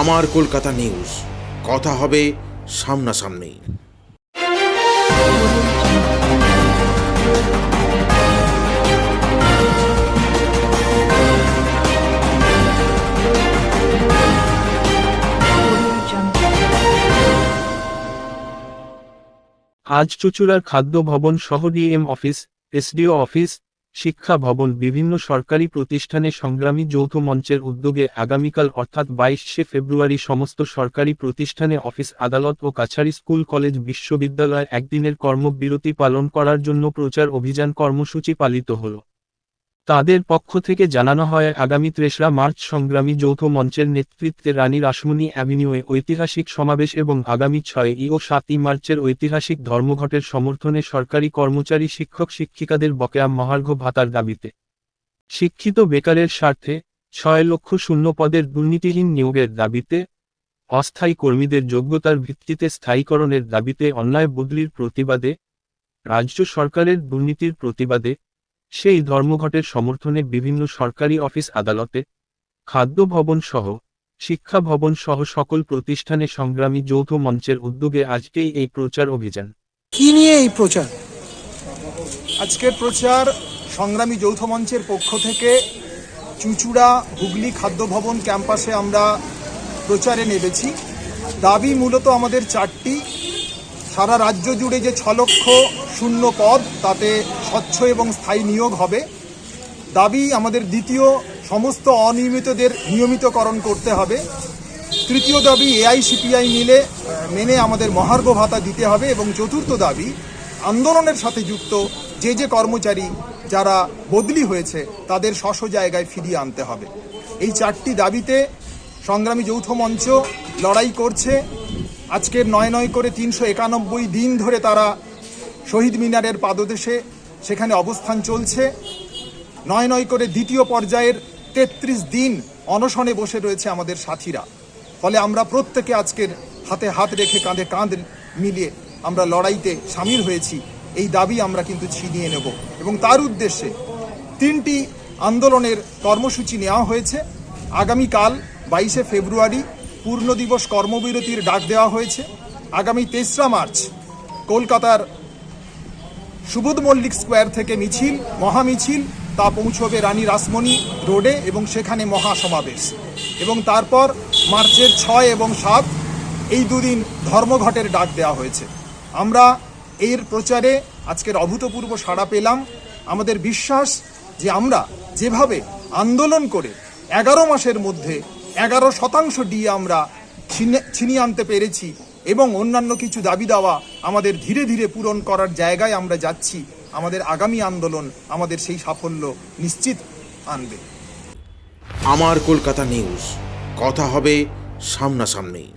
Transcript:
আমার কলকাতা নিউজ। কথা হবে সামনাসামনি। আজ চুচুড়ার খাদ্য ভবন সহ ডিএম অফিস, এসডিও অফিস শিক্ষা ভবন বিভিন্ন সরকারি প্রতিষ্ঠানে সংগ্রামী যৌথ মঞ্চের উদ্যোগে আগামীকাল অর্থাৎ বাইশে ফেব্রুয়ারি সমস্ত সরকারি প্রতিষ্ঠানে অফিস, আদালত ও কাছারি স্কুল, কলেজ বিশ্ববিদ্যালয়ের একদিনের কর্মবিরতি পালন করার জন্য প্রচার অভিযান কর্মসূচি পালিত হল। তাদের পক্ষ থেকে জানানো হয়, আগামী তেসরা মার্চ সংগ্রামী যৌথ মঞ্চের নেতৃত্বে রানী রাসমণি অ্যাভিনিউয়ে ঐতিহাসিক সমাবেশ এবং আগামী ছয়ই ও সাতই মার্চের ঐতিহাসিক ধর্মঘটের সমর্থনে সরকারি কর্মচারী, শিক্ষক, শিক্ষিকাদের বকেয়া মহার্ঘ ভাতার দাবিতে। শিক্ষিত বেকারের স্বার্থে ছয় লক্ষ শূন্য পদের দুর্নীতিহীন নিয়োগের দাবিতে অস্থায়ী কর্মীদের যোগ্যতার ভিত্তিতে স্থায়ীকরণের দাবিতে অন্যায় বদলির প্রতিবাদে, রাজ্য সরকারের দুর্নীতির প্রতিবাদে সেই ধর্মঘটের সমর্থনে বিভিন্ন সরকারি অফিস আদালতে খাদ্য ভবন সহ শিক্ষা ভবন সহ সকল প্রতিষ্ঠানে সংগ্রামী যৌথ মঞ্চের উদ্যোগে আজকেই এই প্রচার অভিযান। কি নিয়ে এই প্রচার? আজকের প্রচার সংগ্রামী যৌথ মঞ্চের পক্ষ থেকে চুচুড়া হুগলি খাদ্য ভবন ক্যাম্পাসে আমরা প্রচারে নেমেছি। দাবি মূলত আমাদের চারটি। সারা রাজ্য জুড়ে যে ছ লক্ষ শূন্য পদ, তাতে স্বচ্ছ এবং স্থায়ী নিয়োগ হবে। দাবি আমাদের দ্বিতীয় সমস্ত অনিয়মিতদের নিয়মিতকরণ করতে হবে। তৃতীয় দাবি এআইসিপিআই মিলে মেনে আমাদের মহার্ঘ ভাতা দিতে হবে এবং চতুর্থ দাবি, আন্দোলনের সাথে যুক্ত যে যে কর্মচারী যারা বদলি হয়েছে, তাদের স্ব স্ব জায়গায় ফিরিয়ে আনতে হবে। এই চারটি দাবিতে সংগ্রামী যৌথ মঞ্চ লড়াই করছে। আজকের নয় নয় করে তিনশো একানব্বই দিন ধরে তারা শহীদ মিনারের পাদদেশে সেখানে অবস্থান চলছে। নয় নয় করে দ্বিতীয় পর্যায়ের তেত্রিশ দিন অনশনে বসে রয়েছে আমাদের সাথীরা। ফলে আমরা প্রত্যেকে আজকের হাতে হাত রেখে কাঁধে কাঁধ মিলিয়ে আমরা লড়াইতে সামিল হয়েছি। এই দাবি আমরা কিন্তু ছিনিয়ে নেব এবং তার উদ্দেশ্যে তিনটি আন্দোলনের কর্মসূচি নেওয়া হয়েছে। আগামীকাল বাইশে ফেব্রুয়ারি পূর্ণ দিবস কর্মবিরতির ডাক দেওয়া হয়েছে। আগামী তেসরা মার্চ কলকাতার সুবোধ মল্লিক স্কোয়ার থেকে মিছিল, মহামিছিল, তা পৌঁছবে রানী রাসমণি রোডে এবং সেখানে মহা সমাবেশ এবং তারপর মার্চের ছয় এবং সাত, এই দুদিন ধর্মঘটের ডাক দেওয়া হয়েছে। আমরা এর প্রচারে আজকের অভূতপূর্ব সাড়া পেলাম। আমাদের বিশ্বাস যে আমরা যেভাবে আন্দোলন করে এগারো মাসের মধ্যে এগারো শতাংশ ডিএ আমরা ছিনে- ছিনিয়ে আনতে পেরেছি এবং অন্যান্য কিছু দাবি দাওয়া আমাদের ধীরে ধীরে পূরণ করার জায়গায় আমরা যাচ্ছি। আমাদের আগামী আন্দোলন আমাদের সেই সাফল্য নিশ্চিত আনবে। আমার কলকাতা নিউজ। কথা হবে সামনাসামনি